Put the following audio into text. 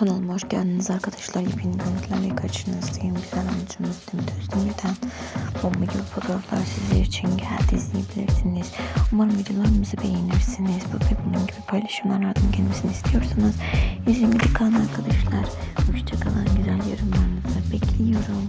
Kanalıma hoş geldiniz arkadaşlar. Yepyeni görüntülerle karşınızdayım. Güzel anlatımız Demet Özdemir'den bomba gibi fotoğraflar sizler için geldi izleyebilirsiniz. Umarım videolarımızı beğenirsiniz. Bu ve bunun gibi paylaşımlardan gelmesini istiyorsanız izlemeyi kalın arkadaşlar. Hoşçakalın. Güzel yorumlarınızı bekliyorum.